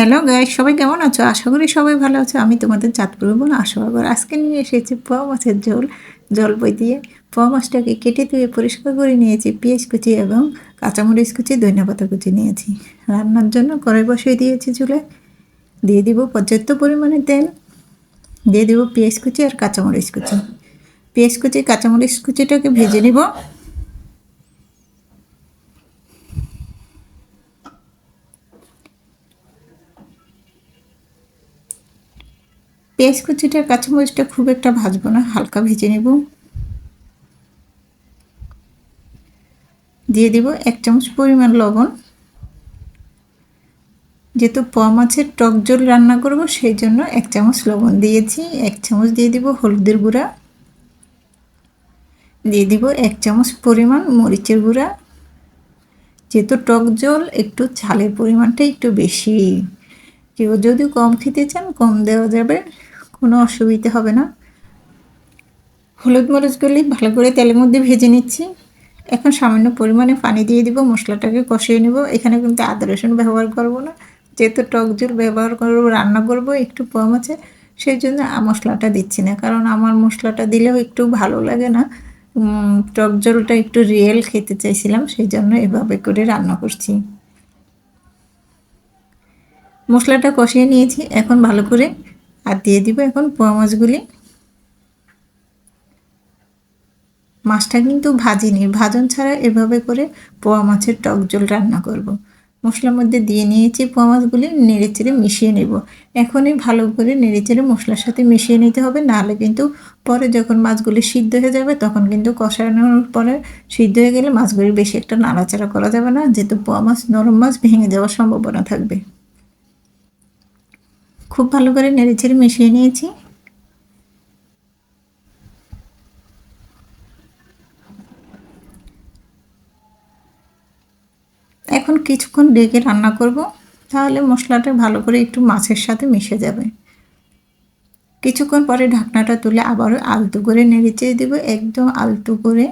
Hello guys সবাই কেমন আছো? আশা করি সবাই ভালো আছো। আমি তোমাদের চাঁদপুর বোন আশা আবার আজকে নিয়ে এসেছি পোয়া মাছের ঝোল জল বই দিয়ে। পোয়া মাছটাকে কেটে ধুয়ে পরিষ্কার করে নিয়েছি। পেঁয়াজ কুচি এবং কাঁচামরিচ কুচি ধনিয়া পাতা কুচি নিয়েছি। রান্নার জন্য কড়াই বসিয়ে দিয়েছি চুলে। দিয়ে দিব পর্যাপ্ত পরিমাণে তেল। দিয়ে দিব পেঁয়াজ কুচি আর কাঁচামরিচ কুচি। পেঁয়াজ কুচি, কাঁচামরিচ কুচিটাকে ভেজে নিব। পেঁয়াজ কুচিটা কাঁচামরিচটা খুব একটা ভাজবো না, হালকা ভেজে নেব। দিয়ে দিব এক চামচ পরিমাণ লবণ। যেহেতু পোয়া মাছের টক জল রান্না করব, সেই জন্য এক চামচ লবণ দিয়েছি। এক চামচ দিয়ে দিব হলুদের গুঁড়া। দিয়ে দিব এক চামচ পরিমাণ মরিচের গুঁড়া। যেহেতু টক জল, একটু ঝালের পরিমাণটা একটু বেশি। কেউ যদি কম খেতে চান, কম দেওয়া যাবে। কোনো অসুবিধা হবে না। হলুদ মরিচগুলি ভালো করে তেলের মধ্যে ভেজে নিচ্ছি। এখন সামান্য পরিমাণে পানি দিয়ে দিব, মশলাটাকে কষিয়ে নেব। এখানে কিন্তু আদা রসুন ব্যবহার করব না। যেহেতু টক জল ব্যবহার করব, রান্না করব, একটু কম আছে, সেই জন্য মশলাটা দিচ্ছি না। কারণ আমার মশলাটা দিলেও একটু ভালো লাগে না। টক জলটা একটু রিয়েল খেতে চাইছিলাম, সেই জন্য এভাবে করে রান্না করছি। মশলাটা কষিয়ে নিয়েছি। এখন ভালো করে আর দিয়ে দিব এখন পোয়া মাছগুলি। মাছটা কিন্তু ভাজিনি। ভাজন ছাড়া এভাবে করে পোয়া মাছের টক জল রান্না করব। মশলার মধ্যে দিয়ে নিয়েছি পোয়া মাছগুলি নেড়ে চেড়ে মিশিয়ে নেব। এখনই ভালো করে নেড়ে চেড়ে মশলার সাথে মিশিয়ে নিতে হবে, নাহলে কিন্তু পরে যখন মাছগুলি সিদ্ধ হয়ে যাবে তখন কিন্তু কষানোর পরে সিদ্ধ হয়ে গেলে মাছগুলি বেশি একটা নাড়াচাড়া করা যাবে না, যেহেতু পোয়া মাছ নরম মাছ, ভেঙে যাওয়ার সম্ভাবনা থাকবে। খুব ভালো করে নেড়েচেড়ে মিশিয়ে নিয়েছি। এখন কিছুক্ষণ ডেকে রান্না করব, তাহলে মশলাটা ভালো করে একটু মাছের সাথে মিশে যাবে। কিছুক্ষণ পরে ঢাকনাটা তুলে আবারও আলতু করে নেড়েচেড়ে দেবো, একদম আলতু করে।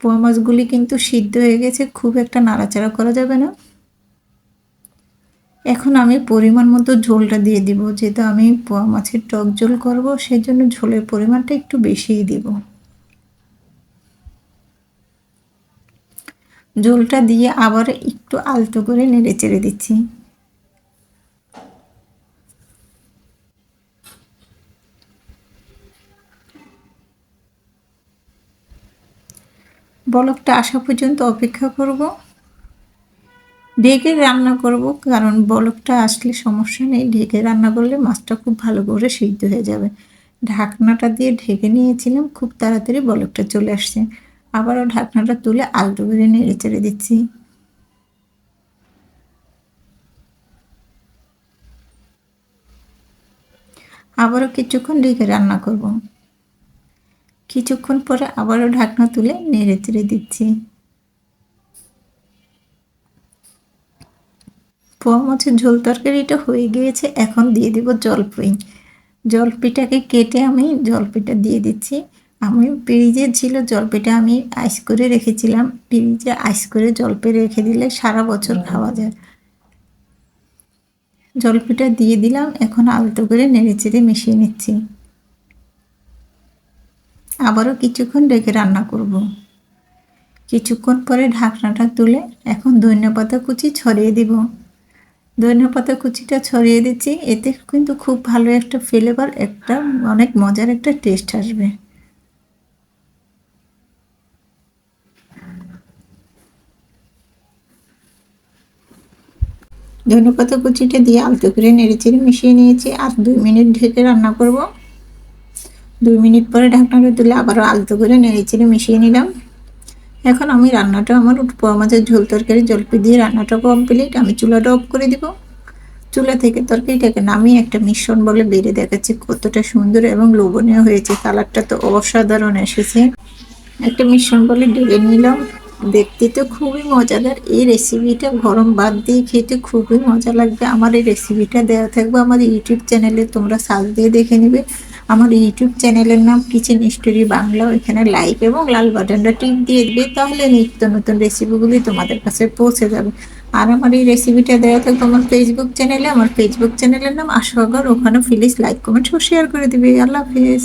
পোয়া মাছগুলি কিন্তু সিদ্ধ হয়ে গেছে, খুব একটা নাড়াচাড়া করা যাবে না। এখন আমি পরিমাণ মতো ঝোলটা দিয়ে দিব, যেহেতু আমি পোয়া মাছের টক ঝোল করব সেই জন্য ঝোলের পরিমাণটা একটু বেশিই দিব। ঝোলটা দিয়ে আবার একটু আলতো করে নেড়ে চেড়ে দিচ্ছি। বলকটা আসা পর্যন্ত অপেক্ষা করব। ঢেকে রান্না করব, কারণ বলকটা আসলে সমস্যা নেই। ঢেকে রান্না করলে মাছটা খুব ভালো করে সিদ্ধ হয়ে যাবে। ঢাকনাটা দিয়ে ঢেকে নিয়েছিলাম, খুব তাড়াতাড়ি বলকটা চলে আসছে। আবারও ঢাকনাটা তুলে আলতো করে নেড়ে চেড়ে দিচ্ছি। আবারও কিছুক্ষণ ঢেকে রান্না করব। কিছুক্ষণ পরে আবারও ঢাকনা তুলে নেড়ে চেড়ে দিচ্ছি। পোয়া মাছের ঝোল তরকারিটা হয়ে গিয়েছে এখন দিয়ে দিব জলপাই। জলপিটাকে কেটে আমি জলপিটা দিয়ে দিচ্ছি। আমি ফ্রিজে ছিল জলপিটা আমি আইস করে রেখেছিলাম। ফ্রিজে আইস করে জলপে রেখে দিলে সারা বছর খাওয়া যায়। জলপিটা দিয়ে দিলাম এখন আলতো করে নেড়ে চেড়ে মিশিয়ে নিচ্ছি। আবারও কিছুক্ষণ রেখে রান্না করব। কিছুক্ষণ পরে ঢাকনাটা তুলে এখন ধন্যপাতা কুচি ছড়িয়ে দিব। ধনিয়া পাতা কুচিটা ছড়িয়ে দিচ্ছি, এতে কিন্তু খুব ভালো একটা ফ্লেভার একটা অনেক মজার একটা টেস্ট আসবে। ধনেপাতা কুচিটা দিয়ে আলতো করে নেড়েচেড়ে মিশিয়ে নিয়েছি, আর দুই মিনিট ঢেকে রান্না করব। দুই মিনিট পরে ঢাকনাটা তুলে আবারও আলতো করে নেড়েচেড়ে মিশিয়ে নিলাম। এখন আমি রান্নাটা আমার পোয়া মাছের ঝোল তরকারি, জলপি দিয়ে রান্নাটা কমপ্লিট আমি চুলাটা অফ করে দিব। চুলা থেকে তরকারিটাকে নামিয়ে একটা মিশ্রণ বলে বেড়ে দেখাচ্ছি কতটা সুন্দর এবং লোভনীয় হয়েছে। কালারটা তো অসাধারণ এসেছে। একটা মিশ্রণ বলে ঢেলে নিলাম। দেখতে তো খুবই মজাদার। এই রেসিপিটা গরম বাদ দিয়ে খেতে খুবই মজা লাগবে। আমার এই রেসিপিটা দেওয়া থাকবে আমার ইউটিউব চ্যানেলে তোমরা সার্চ দিয়ে দেখে নিবে। আমার ইউটিউব চ্যানেলের নাম কিচেন স্টোরি বাংলা এখানে লাইক এবং লাল বাটনটা টিপ দিয়ে দিবে, তাহলে নিত্য নতুন রেসিপিগুলি তোমাদের কাছে পৌঁছে যাবে। আর আমার এই রেসিপিটা দেওয়া থাকবে আমার ফেসবুক চ্যানেলে, আমার ফেসবুক চ্যানেলের নাম আশাগর, ওখানে প্লিজ লাইক কমেন্ট ও শেয়ার করে দিবে। আল্লাহ হাফিজ।